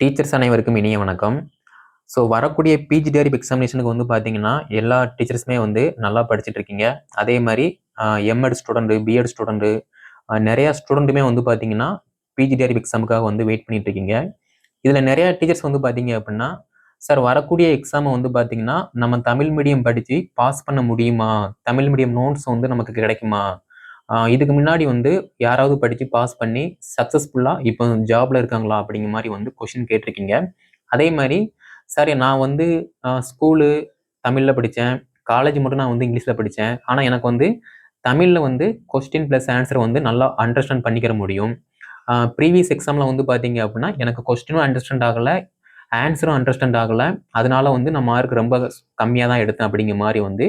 Teachers அனைவருக்கும் இனிய வணக்கம். ஸோ வரக்கூடிய பிஜி டேரிப் எக்ஸாமினேஷனுக்கு வந்து பார்த்தீங்கன்னா எல்லா டீச்சர்ஸுமே வந்து நல்லா படிச்சுட்டு இருக்கீங்க. அதே மாதிரி எம்எட் ஸ்டூடெண்ட்டு பிஎட் ஸ்டூடெண்ட்டு நிறையா ஸ்டூடெண்ட்டுமே வந்து பார்த்தீங்கன்னா பிஜி டேரிப் எக்ஸாமுக்காக வந்து வெயிட் பண்ணிட்டு இருக்கீங்க. இதில் நிறையா டீச்சர்ஸ் வந்து பார்த்தீங்க அப்படின்னா சார் வரக்கூடிய எக்ஸாமை வந்து பார்த்தீங்கன்னா நம்ம தமிழ் மீடியம் படித்து பாஸ் பண்ண முடியுமா? தமிழ் மீடியம் நோட்ஸ் வந்து நமக்கு கிடைக்குமா? இதுக்கு முன்னாடி வந்து யாராவது படித்து பாஸ் பண்ணி சக்ஸஸ்ஃபுல்லாக இப்போ ஜாப்ல இருக்காங்களா அப்படிங்கிற மாதிரி வந்து கொஷின் கேட்டிருக்கீங்க. அதே மாதிரி சார் நான் வந்து ஸ்கூலு தமிழில் படித்தேன் காலேஜ் மட்டும் நான் வந்து இங்கிலீஷில் படித்தேன் ஆனால் எனக்கு வந்து தமிழில் வந்து கொஸ்டின் ப்ளஸ் ஆன்சர் வந்து நல்லா அண்டர்ஸ்டாண்ட் பண்ணிக்கிற முடியும். ப்ரீவியஸ் எக்ஸாமில் வந்து பார்த்தீங்க அப்படின்னா எனக்கு கொஸ்டினும் அண்டர்ஸ்டாண்ட் ஆகலை ஆன்சரும் அண்டர்ஸ்டாண்ட் ஆகலை. அதனால வந்து நான் மார்க் ரொம்ப கம்மியாக தான் எடுத்தேன் அப்படிங்கிற மாதிரி வந்து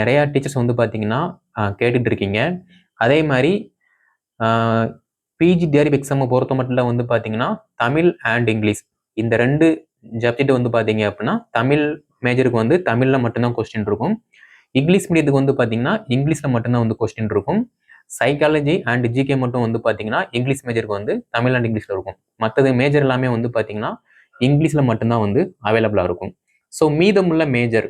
நிறையா டீச்சர்ஸ் வந்து பார்த்தீங்கன்னா கேட்டுட்ருக்கீங்க இருக்கீங்க. அதே மாதிரி பிஜி டிஆர்பி எக்ஸாமை பொறுத்த மட்டும் வந்து பார்த்தீங்கன்னா தமிழ் அண்ட் இங்கிலீஷ். இந்த ரெண்டு சப்ஜெக்ட் வந்து பார்த்தீங்க அப்படின்னா தமிழ் மேஜருக்கு வந்து தமிழில் மட்டும்தான் கொஸ்டின் இருக்கும். இங்கிலீஷ் மீடியத்துக்கு வந்து பார்த்தீங்கன்னா இங்கிலீஷில் மட்டும்தான் வந்து கொஸ்டின் இருக்கும். சைக்காலஜி அண்ட் ஜிகே மட்டும் வந்து பார்த்தீங்கன்னா இங்கிலீஷ் மேஜருக்கு வந்து தமிழ் அண்ட் இங்கிலீஷில் இருக்கும். மற்றது மேஜர் எல்லாமே வந்து பார்த்தீங்கன்னா இங்கிலீஷில் மட்டும்தான் வந்து அவைலபிளாக இருக்கும். ஸோ மீதமுள்ள major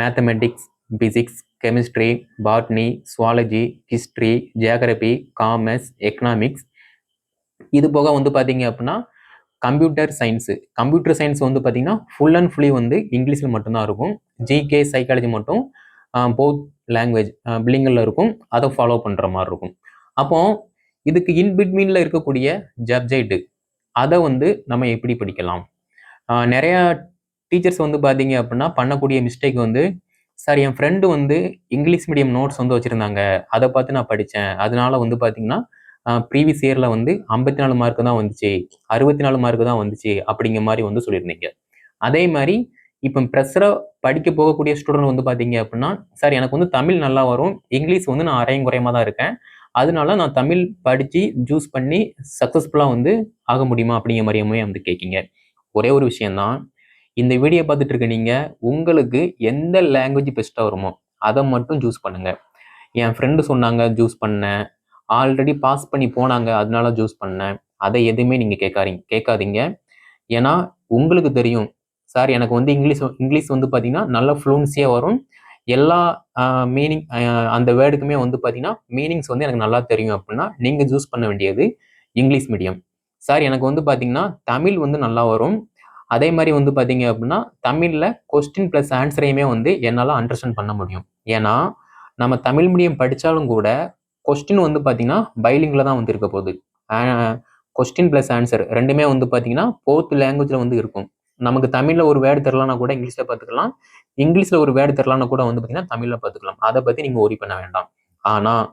mathematics physics chemistry botany zoology history geography commerce economics இது போக வந்து பார்த்தீங்க அப்படின்னா கம்ப்யூட்டர் சயின்ஸு கம்ப்யூட்டர் சயின்ஸ் வந்து பார்த்திங்கன்னா ஃபுல் அண்ட் ஃபுல்லி வந்து இங்கிலீஷில் மட்டும்தான் இருக்கும். ஜிகே சைக்காலஜி மட்டும் போத் லாங்குவேஜ் பில்லிங்கில் இருக்கும். அதை ஃபாலோ பண்ணுற மாதிரி இருக்கும். அப்போ இதுக்கு இன்பிட்வீனில் இருக்கக்கூடிய ஜப்ஜைட்டு அதை வந்து நம்ம எப்படி படிக்கலாம்? நிறையா டீச்சர்ஸ் வந்து பார்த்தீங்க அப்படின்னா பண்ணக்கூடிய மிஸ்டேக் வந்து சார் என் ஃப்ரெண்டு வந்து இங்கிலீஷ் மீடியம் நோட்ஸ் வந்து வச்சுருந்தாங்க. அதை பார்த்து நான் படித்தேன் அதனால வந்து பார்த்தீங்கன்னா ப்ரீவியஸ் இயரில் வந்து ஐம்பத்தி நாலு மார்க்கு தான் வந்துச்சு. அறுபத்தி நாலு மார்க்கு தான் வந்துச்சு அப்படிங்கிற மாதிரி வந்து சொல்லியிருந்தீங்க. அதே மாதிரி இப்போ ப்ரெஷராக படிக்க போகக்கூடிய ஸ்டூடெண்ட் வந்து பார்த்தீங்க அப்படின்னா சார் எனக்கு வந்து தமிழ் நல்லா வரும். இங்கிலீஷ் வந்து நான் அரையும் குறையமாக தான் இருக்கேன். அதனால நான் தமிழ் படித்து ஜூஸ் பண்ணி சக்ஸஸ்ஃபுல்லாக வந்து ஆக முடியுமா அப்படிங்கிற மாதிரியுமே வந்து கேட்கிங்க ஒரே ஒரு விஷயந்தான் இந்த வீடியோ பார்த்துட்டு இருக்க நீங்கள் உங்களுக்கு எந்த லாங்குவேஜ் பெஸ்ட்டாக வருமோ அதை மட்டும் ஜூஸ் பண்ணுங்கள் என் ஃப்ரெண்டு சொன்னாங்க ஜூஸ் பண்ணேன். ஆல்ரெடி பாஸ் பண்ணி போனாங்க அதனால ஜூஸ் பண்ணேன். அதை எதுவுமே நீங்கள் கேட்காதீங்க கேட்காதீங்க. ஏன்னா உங்களுக்கு தெரியும். சார் எனக்கு வந்து இங்கிலீஷ் இங்கிலீஷ் வந்து பார்த்தீங்கன்னா நல்ல ஃப்ளூன்சியாக வரும். எல்லா மீனிங் அந்த வேர்டுக்குமே வந்து பார்த்தீங்கன்னா மீனிங்ஸ் வந்து எனக்கு நல்லா தெரியும் அப்படின்னா நீங்கள் சூஸ் பண்ண வேண்டியது இங்கிலீஷ் மீடியம் சார் எனக்கு வந்து பார்த்தீங்கன்னா தமிழ் வந்து நல்லா வரும். அதே மாதிரி வந்து பார்த்தீங்க அப்படின்னா தமிழில் கொஸ்டின் ப்ளஸ் ஆன்சரையுமே வந்து என்னால் அண்டர்ஸ்டாண்ட் பண்ண முடியும். ஏன்னா நம்ம தமிழ் மீடியம் படித்தாலும் கூட கொஸ்டின் வந்து பார்த்தீங்கன்னா பைலிங்கில் தான் வந்து இருக்க போகுது. கொஸ்டின் ப்ளஸ் ஆன்சர் ரெண்டுமே வந்து பார்த்தீங்கன்னா போர்த்து லாங்குவேஜில் வந்து இருக்கும். நமக்கு தமிழில் ஒரு வேர்டு தெரிலனா கூட இங்கிலீஷில் பார்த்துக்கலாம் இங்கிலீஷில் ஒரு வேர்டு தெரிலனா கூட வந்து பார்த்தீங்கன்னா தமிழில் பார்த்துக்கலாம் அதை பற்றி நீங்கள் ஒரி பண்ண வேண்டாம். ஆனால்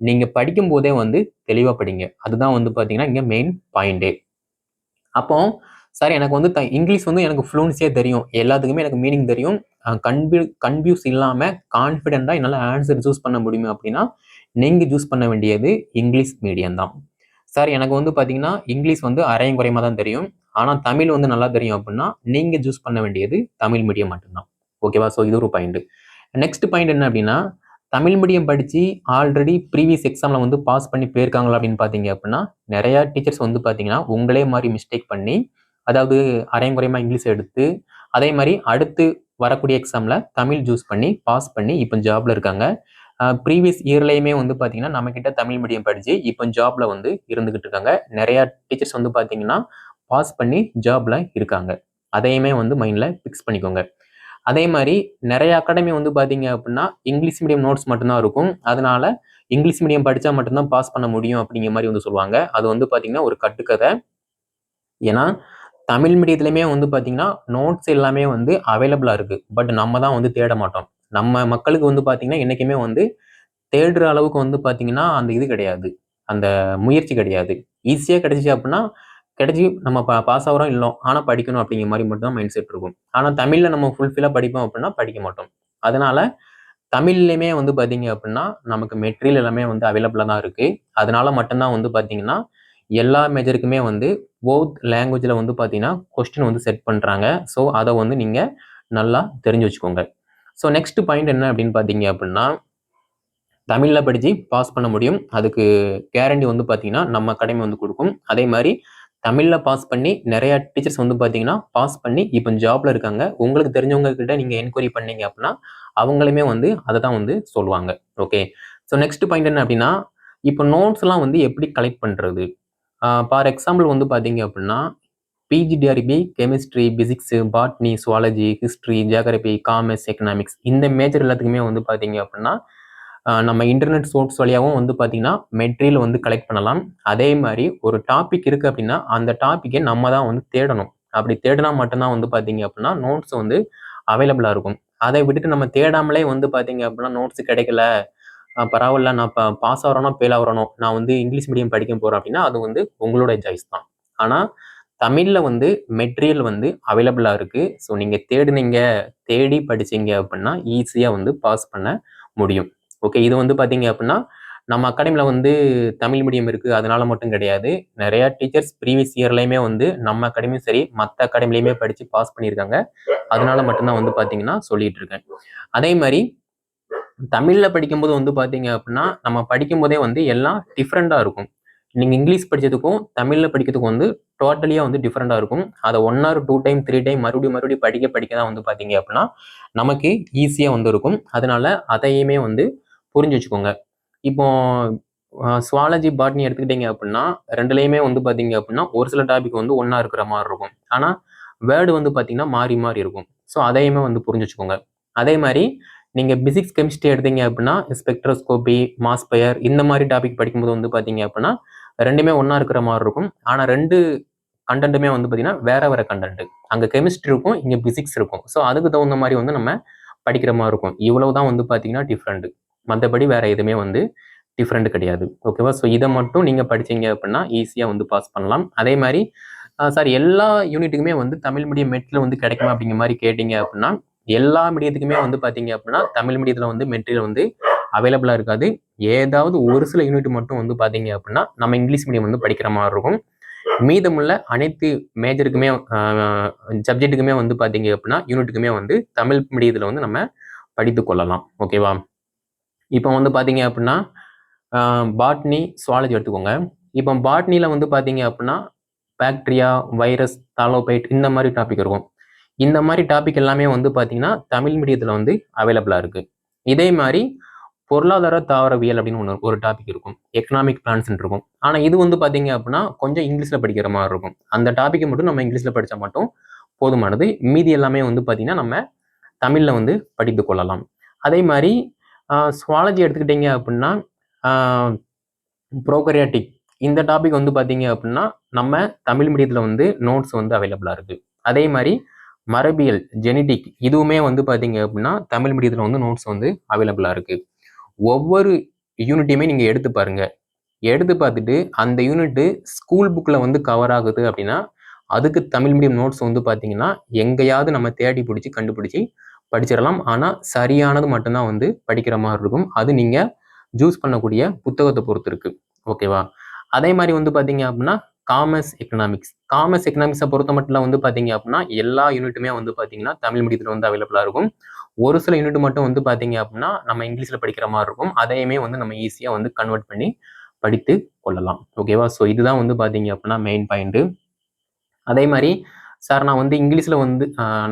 நீங்கள் படிக்கும் போதே வந்து தெளிவாக படிங்க. அதுதான் வந்து பார்த்தீங்கன்னா இங்கே மெயின் பாயிண்டே அப்போ சார் எனக்கு வந்து த இங்கிலீஷ் வந்து எனக்கு ஃப்ளூன்ஸியாக தெரியும். எல்லாத்துக்குமே எனக்கு மீனிங் தெரியும். கன்ஃபியூ கன்ஃபியூஸ் இல்லாமல் கான்ஃபிடென்ட்டாக என்னால் ஆன்சர் சூஸ் பண்ண முடியுமா அப்படின்னா நீங்கள் சூஸ் பண்ண வேண்டியது இங்கிலீஷ் மீடியம் தான். சார் எனக்கு வந்து பார்த்தீங்கன்னா இங்கிலீஷ் வந்து அரையும் குறையமாக தான் தெரியும். ஆனால் தமிழ் வந்து நல்லா தெரியும் அப்படின்னா நீங்கள் சூஸ் பண்ண வேண்டியது தமிழ் மீடியம் மட்டும்தான். ஓகேவா ஸோ இது ஒரு பாயிண்ட்டு நெக்ஸ்ட் பாயிண்ட் என்ன அப்படின்னா தமிழ் மீடியம் படித்து ஆல்ரெடி ப்ரீவியஸ் எக்ஸாமில் வந்து பாஸ் பண்ணி போயிருக்காங்களா அப்படின்னு பார்த்தீங்க அப்படின்னா நிறையா டீச்சர்ஸ் வந்து பார்த்தீங்கன்னா உங்களே மாதிரி மிஸ்டேக் பண்ணி அதாவது அரையங்குறையமாக இங்கிலீஷ் எடுத்து அதே மாதிரி அடுத்து வரக்கூடிய எக்ஸாமில் தமிழ் ஜூஸ் பண்ணி பாஸ் பண்ணி இப்போ ஜாப்ல இருக்காங்க. ப்ரீவியஸ் இயர்லேயுமே வந்து பார்த்தீங்கன்னா நம்மக்கிட்ட தமிழ் மீடியம் படித்து இப்போ ஜாப்ல வந்து இருந்துக்கிட்டு இருக்காங்க. நிறையா டீச்சர்ஸ் வந்து பார்த்தீங்கன்னா பாஸ் பண்ணி ஜாப்ல இருக்காங்க. அதையுமே வந்து மைண்டில் ஃபிக்ஸ் பண்ணிக்கோங்க. அதே மாதிரி நிறைய அகாடமி வந்து பார்த்தீங்க அப்படின்னா இங்கிலீஷ் மீடியம் நோட்ஸ் மட்டும்தான் இருக்கும். அதனால இங்கிலீஷ் மீடியம் படித்தா மட்டும்தான் பாஸ் பண்ண முடியும் அப்படிங்கிற மாதிரி வந்து சொல்லுவாங்க. அது வந்து பார்த்தீங்கன்னா ஒரு கட்டுக்கதை. ஏன்னா தமிழ் மீடியத்துலையுமே வந்து பார்த்தீங்கன்னா நோட்ஸ் எல்லாமே வந்து அவைலபிளாக இருக்குது பட் நம்ம தான் வந்து தேட மாட்டோம். நம்ம மக்களுக்கு வந்து பார்த்தீங்கன்னா என்றைக்குமே வந்து தேடுற அளவுக்கு வந்து பார்த்தீங்கன்னா அந்த இது கிடையாது. அந்த முயற்சி கிடையாது. ஈஸியாக கிடைச்சிச்சு அப்படின்னா கிடைச்சி நம்ம பா பாஸ் ஆகிறோம் இல்லை ஆனால் படிக்கணும் அப்படிங்கிற மாதிரி மட்டும்தான் மைண்ட் செட் இருக்கும். ஆனால் தமிழில் நம்ம ஃபுல்ஃபில்லாக படிப்போம் அப்படின்னா படிக்க மாட்டோம். அதனால் தமிழ்லையுமே வந்து பார்த்தீங்க அப்படின்னா நமக்கு மெட்டீரியல் எல்லாமே வந்து அவைலபிளாக தான் இருக்குது அதனால மட்டும்தான் வந்து பார்த்தீங்கன்னா எல்லா மேஜருக்குமே வந்து போத் லாங்குவேஜில் வந்து பார்த்தீங்கன்னா கொஸ்டின் வந்து செட் பண்ணுறாங்க ஸோ அதை வந்து நீங்கள் நல்லா தெரிஞ்சு வச்சுக்கோங்க. ஸோ நெக்ஸ்ட் பாயிண்ட் என்ன அப்படின்னு பார்த்தீங்க அப்படின்னா தமிழில் படித்து பாஸ் பண்ண முடியும். அதுக்கு கேரண்டி வந்து பார்த்தீங்கன்னா நம்ம அகாடமி வந்து கொடுக்கும். அதே மாதிரி தமிழில் பாஸ் பண்ணி நிறையா டீச்சர்ஸ் வந்து பார்த்தீங்கன்னா பாஸ் பண்ணி இப்போ ஜாப்ல இருக்காங்க. உங்களுக்கு தெரிஞ்சவங்க கிட்ட நீங்கள் என்கொயரி பண்ணீங்க அப்படின்னா அவங்களுமே வந்து அதை தான் வந்து சொல்லுவாங்க. ஓகே ஸோ நெக்ஸ்ட் பாயிண்ட் என்ன அப்படின்னா இப்போ நோட்ஸ்லாம் வந்து எப்படி கலெக்ட் பண்ணுறது ஃபார் எக்ஸாம்பிள் வந்து பார்த்தீங்க அப்படின்னா PGTRB chemistry physics botany zoology history geography commerce economics இந்த மேஜர் எல்லாத்துக்குமே வந்து பார்த்தீங்க அப்படின்னா நம்ம இன்டர்நெட் சோர்ஸ் வழியாகவும் வந்து பார்த்தீங்கன்னா மெட்டீரியல் வந்து கலெக்ட் பண்ணலாம். அதே மாதிரி ஒரு டாபிக் இருக்குது அப்படின்னா அந்த டாப்பிக்கை நம்ம தான் வந்து தேடணும். அப்படி தேடினா மட்டும்தான் வந்து பார்த்தீங்க அப்படின்னா நோட்ஸ் வந்து அவைலபிளாக இருக்கும். அதை விட்டுட்டு நம்ம தேடாமலே வந்து பார்த்தீங்க அப்படின்னா நோட்ஸ் கிடைக்கல. பரவாயில்ல. நான் இப்போ பாஸ் ஆகிறனோ ஃபெயில் ஆகிறனோ நான் வந்து இங்கிலீஷ் மீடியம் படிக்க போகிறேன் அப்படின்னா அது வந்து உங்களோட சாய்ஸ் தான். ஆனால் தமிழில் வந்து மெட்டீரியல் வந்து அவைலபிளாக இருக்குது ஸோ நீங்கள் தேடுனீங்க தேடி படிச்சீங்க அப்படின்னா ஈஸியாக வந்து பாஸ் பண்ண முடியும். ஓகே இது வந்து பார்த்தீங்க அப்படின்னா நம்ம அகாடமியில் வந்து தமிழ் மீடியம் இருக்குது அதனால மட்டும் கிடையாது. நிறையா டீச்சர்ஸ் ப்ரீவியஸ் இயர்லையுமே வந்து நம்ம அகாடமியும் சரி மற்ற அகாடமிலையுமே படித்து பாஸ் பண்ணியிருக்காங்க. அதனால மட்டும்தான் வந்து பார்த்தீங்கன்னா சொல்லிட்டு இருக்கேன். அதே மாதிரி தமிழில் படிக்கும்போது வந்து பார்த்தீங்க அப்படின்னா நம்ம படிக்கும்போதே வந்து எல்லாம் டிஃப்ரெண்ட்டாக இருக்கும். நீங்கள் இங்கிலீஷ் படித்ததுக்கும் தமிழில் படிக்கிறதுக்கும் வந்து டோட்டலியாக வந்து டிஃப்ரெண்ட்டாக இருக்கும். அதை one or two time three time மறுபடியும் மறுபடியும் படிக்க படிக்க தான் வந்து பார்த்தீங்க அப்படின்னா நமக்கு ஈஸியாக வந்து இருக்கும். அதனால அதையுமே வந்து புரிஞ்சு வச்சுக்கோங்க. இப்போ சுவாலஜி பாட்னி எடுத்துக்கிட்டீங்க அப்படின்னா ரெண்டுலேயுமே வந்து பார்த்தீங்க அப்படின்னா ஒரு சில டாபிக் வந்து ஒன்றா இருக்கிற மாதிரி இருக்கும். ஆனால் வேர்டு வந்து பார்த்தீங்கன்னா மாறி மாறி இருக்கும். ஸோ அதையுமே வந்து புரிஞ்சு வச்சுக்கோங்க. அதே மாதிரி நீங்கள் பிசிக்ஸ் கெமிஸ்ட்ரி எடுத்தீங்க அப்படின்னா ஸ்பெக்ட்ரோஸ்கோபி மாஸ்பயர் இந்த மாதிரி டாபிக் படிக்கும்போது வந்து பார்த்தீங்க அப்படின்னா ரெண்டுமே ஒன்றா இருக்கிற மாதிரி இருக்கும். ஆனால் ரெண்டு கண்டென்ட்டுமே வந்து பார்த்தீங்கன்னா வேற வேற கண்டென்ட் அங்கே கெமிஸ்ட்ரி இருக்கும் இங்கே பிசிக்ஸ் இருக்கும். ஸோ அதுக்கு தகுந்த மாதிரி வந்து நம்ம படிக்கிற மாதிரி இருக்கும். இவ்வளவு தான் வந்து பார்த்தீங்கன்னா டிஃப்ரெண்ட் மற்றபடி வேற எதுவுமே வந்து டிஃப்ரெண்ட் கிடையாது. ஓகேவா ஸோ இதை மட்டும் நீங்கள் படிச்சீங்க அப்படின்னா ஈஸியாக வந்து பாஸ் பண்ணலாம். அதே மாதிரி சார் எல்லா யூனிட்டுக்குமே வந்து தமிழ் மீடியம் மெட்டில் வந்து கிடைக்குமா அப்படிங்கிற மாதிரி கேட்டிங்க அப்படின்னா எல்லா மீடியத்துக்குமே வந்து பார்த்தீங்க அப்படின்னா தமிழ் மீடியத்தில் வந்து மெட்டீரியல் வந்து அவைலபிளாக இருக்காது. ஏதாவது ஒரு சில யூனிட் மட்டும் வந்து பார்த்தீங்க அப்படின்னா நம்ம இங்கிலீஷ் மீடியம் வந்து படிக்கிற மாதிரி இருக்கும். மீதமுள்ள அனைத்து மேஜருக்குமே சப்ஜெக்ட்டுக்குமே வந்து பார்த்தீங்க அப்படின்னா யூனிட்டுக்குமே வந்து தமிழ் மீடியத்தில் வந்து நம்ம படித்து கொள்ளலாம். ஓகேவா இப்போ வந்து பார்த்தீங்க அப்படின்னா பாட்னி சுவாலஜி எடுத்துக்கோங்க. இப்போ பாட்னியில் வந்து பார்த்தீங்க அப்படின்னா பாக்டீரியா வைரஸ் தாலோபைட் இந்த மாதிரி டாபிக் இருக்கும். இந்த மாதிரி டாபிக் எல்லாமே வந்து பார்த்தீங்கன்னா தமிழ் மீடியத்தில் வந்து அவைலபிளாக இருக்குது இதே மாதிரி பொருளாதார தாவரவியல் அப்படின்னு ஒன்று ஒரு டாபிக் இருக்கும். எக்கனாமிக் பிளான்ஸ் இருக்கும். ஆனால் இது வந்து பார்த்தீங்க அப்படின்னா கொஞ்சம் இங்கிலீஷில் படிக்கிற மாதிரி இருக்கும். அந்த டாப்பிக்கை மட்டும் நம்ம இங்கிலீஷில் படித்தா மட்டும் போதுமானது. மீதி எல்லாமே வந்து பார்த்தீங்கன்னா நம்ம தமிழில் வந்து படித்து கொள்ளலாம். அதே மாதிரி சுவாலஜி எடுத்துக்கிட்டீங்க அப்படின்னா ப்ரோக்கரியாட்டிக் இந்த டாபிக் வந்து பார்த்தீங்க அப்படின்னா நம்ம தமிழ் மீடியத்தில் வந்து நோட்ஸ் வந்து அவைலபிளாக இருக்குது அதே மாதிரி மரபியல் ஜெனடிக் இதுவுமே வந்து பார்த்தீங்க அப்படின்னா தமிழ் மீடியத்தில் வந்து நோட்ஸ் வந்து அவைலபிளாக இருக்குது ஒவ்வொரு யூனிட்டையுமே நீங்கள் எடுத்து பாருங்கள் எடுத்து பார்த்துட்டு அந்த யூனிட்டு ஸ்கூல் புக்கில் வந்து கவர் ஆகுது அப்படின்னா அதுக்கு தமிழ் மீடியம் நோட்ஸ் வந்து பார்த்தீங்கன்னா எங்கேயாவது நம்ம தேடி பிடிச்சி கண்டுபிடிச்சி படிச்சிடலாம். ஆனால் சரியானது மட்டும்தான் வந்து படிக்கிற மாதிரி இருக்கும். அது நீங்கள் ஜூஸ் பண்ணக்கூடிய புத்தகத்தை பொறுத்து இருக்குது ஓகேவா அதே மாதிரி வந்து பார்த்தீங்க அப்படின்னா காமர்ஸ் எக்கனாமிக்ஸ் காமர்ஸ் எக்கனாமிக்ஸை பொறுத்த மட்டும் வந்து பார்த்தீங்க அப்படின்னா எல்லா யூனிட்டுமே வந்து பார்த்தீங்கன்னா தமிழ் மீடியத்தில் வந்து அவைலபிளாக இருக்கும். ஒரு சில யூனிட் மட்டும் வந்து பார்த்தீங்க அப்படின்னா நம்ம இங்கிலீஷில் படிக்கிற மாதிரி இருக்கும். அதையுமே வந்து நம்ம ஈஸியாக வந்து கன்வெர்ட் பண்ணி படித்து கொள்ளலாம். ஓகேவா ஸோ இதுதான் வந்து பார்த்தீங்க அப்படின்னா மெயின் பாயிண்ட்டு அதே மாதிரி சார் நான் வந்து இங்கிலீஷில் வந்து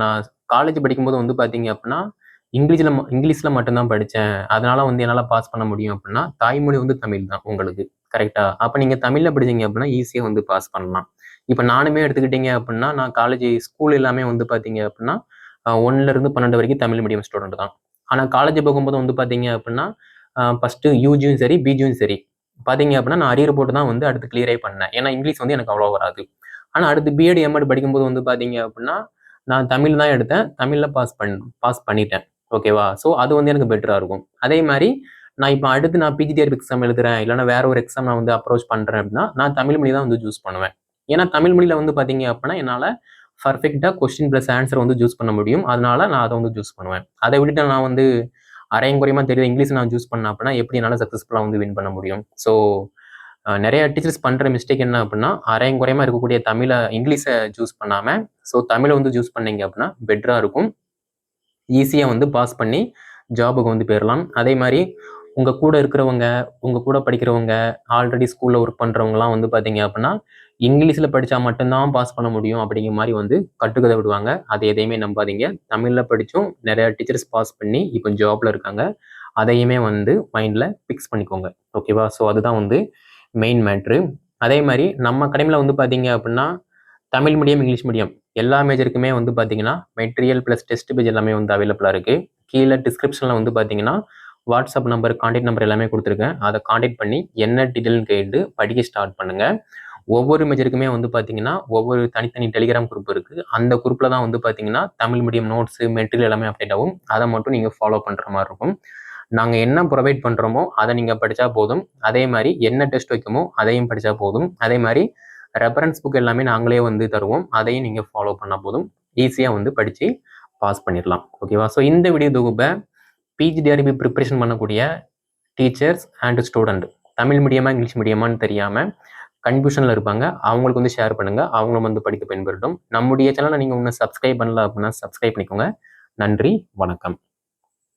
நான் காலேஜ் படிக்கும்போது வந்து பார்த்தீங்க அப்படின்னா இங்கிலீஷில் இங்கிலீஷில் மட்டும்தான் படித்தேன் அதனால வந்து என்னால் பாஸ் பண்ண முடியும் அப்படின்னா தாய்மொழி வந்து தமிழ் தான் உங்களுக்கு. கரெக்டாக அப்போ நீங்கள் தமிழில் படிச்சீங்க அப்படின்னா ஈஸியாக வந்து பாஸ் பண்ணலாம். இப்போ நானுமே எடுத்துக்கிட்டீங்க அப்படின்னா நான் காலேஜ் ஸ்கூல் எல்லாமே வந்து பார்த்தீங்க அப்படின்னா ஒன்னுலேருந்து பன்னெண்டு வரைக்கும் தமிழ் மீடியம் ஸ்டூடெண்ட் தான். ஆனால் காலேஜ் போகும்போது வந்து பார்த்தீங்க அப்படின்னா ஃபஸ்ட்டு யூஜியும் சரி பிஜியும் சரி. பார்த்தீங்க அப்படின்னா நான் அரியர் போட்டு தான் வந்து அடுத்து கிளியரே பண்ணேன். ஏன்னா இங்கிலீஷ் வந்து எனக்கு அவ்வளோ வராது. ஆனால் அடுத்து பிஎட் எம்எட் படிக்கும்போது வந்து பார்த்தீங்க அப்படின்னா நான் தமிழ் தான் எடுத்தேன். தமிழில் பாஸ் பண் பாஸ் பண்ணிட்டேன். ஓகேவா ஸோ அது வந்து எனக்கு பெட்டராக இருக்கும். அதே மாதிரி நான் இப்போ அடுத்து நான் பிஜிடிஆர் எக்ஸாம் எழுதுறேன் இல்லைனா வேற ஒரு எக்ஸாம் நான் வந்து அப்ரோச் பண்ணுறேன் அப்படின்னா நான் தமிழ் மொழி தான் வந்து சூஸ் பண்ணுவேன். ஏன்னா தமிழ் மொழியில் வந்து பார்த்தீங்க அப்படின்னா என்னால் பர்ஃபெக்டாக கொஸ்டின் ப்ளஸ் ஆன்சர் வந்து சூஸ் பண்ண முடியும். அதனால நான் அதை வந்து சூஸ் பண்ணுவேன். அதை விட்டுட்டு நான் வந்து அரையங்குறையமாக தெரியுது. இங்கிலீஷ் நான் சூஸ் பண்ணேன் அப்படின்னா எப்படி என்னால் சக்ஸஸ்ஃபுல்லாக வந்து வின் பண்ண முடியும்? ஸோ நிறைய டீச்சர்ஸ் பண்ணுற மிஸ்டேக் என்ன அப்படின்னா அரையங்குறையமாக இருக்கக்கூடிய தமிழை இங்கிலீஷை சூஸ் பண்ணாமல் ஸோ தமிழை வந்து சூஸ் பண்ணீங்க அப்படின்னா பெட்டராக இருக்கும். ஈஸியாக வந்து பாஸ் பண்ணி ஜாபுக்கு வந்து போயிடலாம் அதே மாதிரி உங்கள் கூட இருக்கிறவங்க உங்கள் கூட படிக்கிறவங்க ஆல்ரெடி ஸ்கூலில் ஒர்க் பண்ணுறவங்கலாம் வந்து பார்த்தீங்க அப்படின்னா இங்கிலீஷில் படித்தா மட்டும்தான் பாஸ் பண்ண முடியும் அப்படிங்கிற மாதிரி வந்து கட்டுக்கதை விடுவாங்க. அதை எதையுமே நம்பாதீங்க. தமிழில் படித்தும் நிறையா டீச்சர்ஸ் பாஸ் பண்ணி இப்போ ஜாப்ல இருக்காங்க. அதையுமே வந்து மைண்டில் ஃபிக்ஸ் பண்ணிக்கோங்க. ஓகேவா ஸோ அதுதான் வந்து மெயின் மேட்ரு அதே மாதிரி நம்ம அகாடமியில் வந்து பார்த்தீங்க அப்படின்னா தமிழ் மீடியம் இங்கிலீஷ் மீடியம் எல்லா மேஜருக்குமே வந்து பார்த்தீங்கன்னா மெட்டீரியல் ப்ளஸ் டெஸ்ட் பேஜ் எல்லாமே வந்து அவைலபிளாக இருக்குது கீழே டிஸ்கிரிப்ஷனில் வந்து பார்த்தீங்கன்னா வாட்ஸ்அப் நம்பர் காண்டாக்ட் நம்பர் எல்லாமே கொடுத்துருக்கேன். அதை காண்டாக்ட் பண்ணி என்ன டீட்டெயில்னு கேட்டு படிக்க ஸ்டார்ட் பண்ணுங்கள் ஒவ்வொரு மேஜருக்குமே வந்து பார்த்தீங்கன்னா ஒவ்வொரு தனித்தனி டெலிகிராம் குரூப் இருக்குது அந்த குரூப்பில் தான் வந்து பார்த்தீங்கன்னா தமிழ் மீடியம் நோட்ஸு மெட்டீரியல் எல்லாமே அப்டேட் ஆகும். அதை மட்டும் நீங்கள் ஃபாலோ பண்ணுற மாதிரி இருக்கும். நாங்கள் என்ன ப்ரொவைட் பண்ணுறோமோ அதை நீங்கள் படித்தா போதும். அதே மாதிரி என்ன டெஸ்ட் வைக்குமோ அதையும் படித்தா போதும். அதே மாதிரி ரெஃபரன்ஸ் புக் எல்லாமே நாங்களே வந்து தருவோம். அதையும் நீங்கள் ஃபாலோ பண்ணால் போதும். ஈஸியாக வந்து படித்து பாஸ் பண்ணிடலாம். ஓகேவா ஸோ இந்த வீடியோ தொகுப்பை பிஜிடிஆர்பி ப்ரிப்பரேஷன் பண்ணக்கூடிய டீச்சர்ஸ் அண்ட் ஸ்டூடெண்ட் தமிழ் மீடியமா இங்கிலீஷ் மீடியமான்னு தெரியாமல் கன்ஃபியூஷனில் இருப்பாங்க. அவங்களுக்கு வந்து ஷேர் பண்ணுங்கள் அவங்களும் வந்து படிக்க பயன்படுத்தும் நம்முடைய சேனலை நீங்கள் ஒன்று சப்ஸ்கிரைப் பண்ணல அப்படின்னா சப்ஸ்கிரைப் பண்ணிக்கோங்க. நன்றி வணக்கம்.